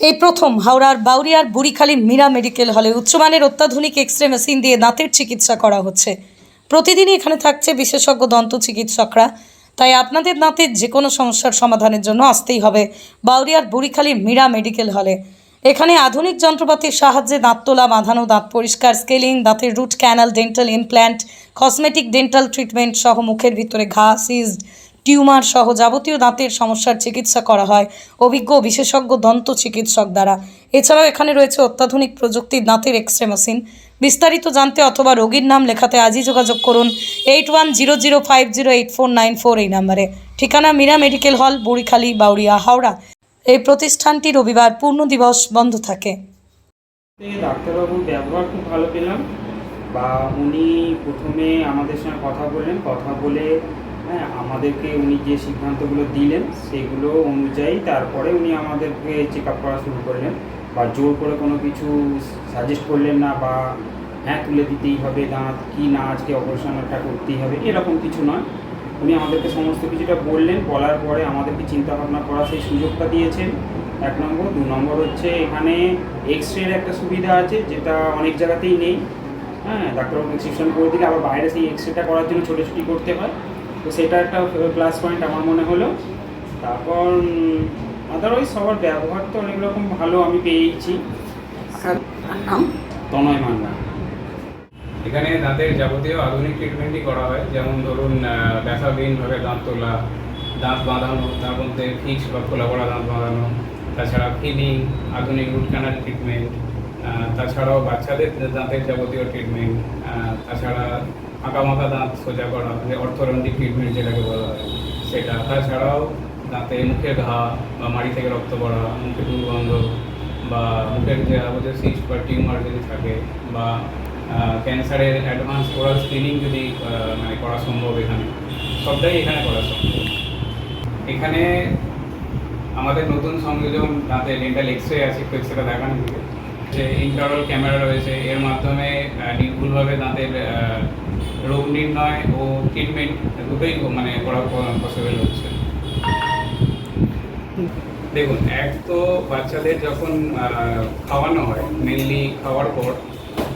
এই প্রথম হাওড়ার বাউরিয়ার বুড়িখালী মীরা মেডিকেল হলে উচ্চমানের অত্যাধুনিক এক্স রে মেশিন দিয়ে দাঁতের চিকিৎসা করা হচ্ছে। প্রতিদিনই এখানে থাকছে বিশেষজ্ঞ দন্ত চিকিৎসকরা। তাই আপনাদের দাঁতের যে কোনো সমস্যার সমাধানের জন্য আসতেই হবে বাউরিয়ার বুড়িখালী মীরা মেডিকেল হলে। এখানে আধুনিক যন্ত্রপাতির সাহায্যে দাঁত তোলা, বাঁধানো, দাঁত পরিষ্কার, স্কেলিং, দাঁতের root canal, dental implant, cosmetic dental treatment সহ মুখের ভিতরে ঘা, সিজড টিউমার সহ যাবতীয় দাঁতের সমস্যার চিকিৎসা করা হয়। অভিজ্ঞ বিশেষজ্ঞ দন্ত চিকিৎসক দ্বারা। এছাড়াও এখানে রয়েছে অত্যাধুনিক প্রযুক্তির দাঁতের এক্স রে মেশিন। বিস্তারিত জানতে অথবা রোগীর নাম লেখাতে আজই যোগাযোগ করুন eight one zero zero five zero eight four nine four এই নাম্বারে। ঠিকানা মীরা মেডিকেল হল, বুড়িখালি বাউরিয়া হাওড়া। এই প্রতিষ্ঠানটি রবিবার পূর্ণ দিবস বন্ধ থাকে। ডাক্তারবাবুর ব্যবহার খুব ভালো পেলাম। বা উনি প্রথমে আমাদের সঙ্গে কথা বললেন। কথা বলে হ্যাঁ আমাদেরকে উনি যে সিদ্ধান্তগুলো দিলেন, সেগুলো অনুযায়ী তারপরে উনি আমাদেরকে চেক আপ করা শুরু করলেন বা জোর করে কোনো কিছু সাজেস্ট করলেন না বা হ্যাঁ তুলে দিতেই হবে দাঁত কি না, আজকে অপারেশনটা করতেই হবে, এরকম কিছু নয়। উনি আমাদেরকে সমস্ত কিছুটা বললেন, বলার পরে আমাদেরকে চিন্তা ভাবনা করা সেই সুযোগটা দিয়েছেন। এক নম্বর। দু নম্বর হচ্ছে এখানে এক্স রের একটা সুবিধা আছে, যেটা অনেক জায়গাতেই নেই। হ্যাঁ ডাক্তারবাবু প্রেসক্রিপশন করে দিলে আবার বাইরে সেই এক্স রেটা করার জন্য ছোটাছুটি করতে হয়। তো সেটা একটা প্লাস পয়েন্ট আমার মনে হলো। তারপর আদারওয়াইজ সবার ব্যবহার তো অনেক রকম ভালো আমি নাম? তনয় মান্না এখানে দাঁতের যাবতীয় আধুনিক ট্রিটমেন্টই করা হয়। যেমন ধরুন ব্যথাবিহীনভাবে দাঁত তোলা দাঁত বাঁধানো তার মধ্যে ফিক্স বা খোলা পড়া দাঁত বাঁধানো তাছাড়া ফিলিং আধুনিক রুট ক্যানাল ট্রিটমেন্ট তাছাড়াও বাচ্চাদের দাঁতের যাবতীয় ট্রিটমেন্ট তাছাড়া আঁকা মাখা দাঁত সোজা করা মানে অর্থোরন্টিক ট্রিটমেন্ট যেটাকে বলা হয়, সেটা। তাছাড়াও দাঁতে মুখে ঘা বা মাড়ি থেকে রক্ত পড়া, মুখে দুর্গন্ধ বা মুখের যে যাবতীয় সিস্ট বা টিউমার যদি থাকে বা ক্যান্সারের অ্যাডভান্স ওরাল স্ক্রিনিং যদি মানে করা সম্ভব এখানে, সবটাই এখানে করা সম্ভব। এখানে আমাদের নতুন সংযোজন দাঁতে ডেন্টাল এক্স রে আছে, একটু এক্সরেটা দেখানো দিকে যে ইন্টারনাল ক্যামেরা রয়েছে এর মাধ্যমে নির্ভুলভাবে আহ, রোগ নির্ণয় ও ট্রিটমেন্ট দুটোই মানে করা পসিবল হচ্ছে। দেখুন এক তো বাচ্চাদের যখন খাওয়ানো হয় মেনলি খাওয়ার পর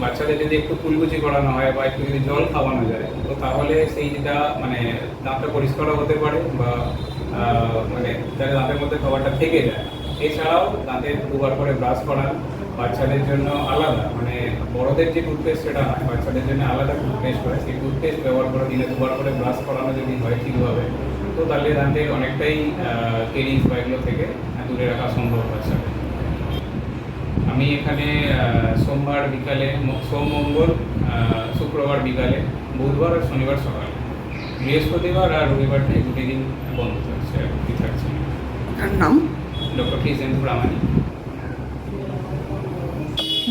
বাচ্চাদের যদি একটু কুলকুচি করানো হয় বা একটু যদি জল খাওয়ানো যায় তো তাহলে সেই যেটা মানে দাঁতটা পরিষ্কারও হতে পারে বা মানে যাতে দাঁতের মধ্যে খাবারটা থেকে যায়। এছাড়াও দাঁতের দুবার করে ব্রাশ করা বাচ্চাদের জন্য আলাদা মানে বড়দের যে টুথপেস্ট সেটা নয় বাচ্চাদের জন্য আলাদা টুথপেস্ট হয় সেই টুথপেস্ট ব্যবহার করে দিনে দুবার করে ব্রাশ করানো যদি হয় ঠিকভাবে তো তাহলে দাঁতের অনেকটাই কেরিজ বা এগুলো থেকে দূরে রাখা সম্ভব বাচ্চাদের আমি এখানে সোমবার বিকালে সোম মঙ্গল শুক্রবার বিকালে বুধবার আর শনিবার সকালে। বৃহস্পতিবার আর রবিবারটা দুটি দিন বন্ধ থাকছে আর কি থাকছে নাম? Doctor Krishnendu Ramani.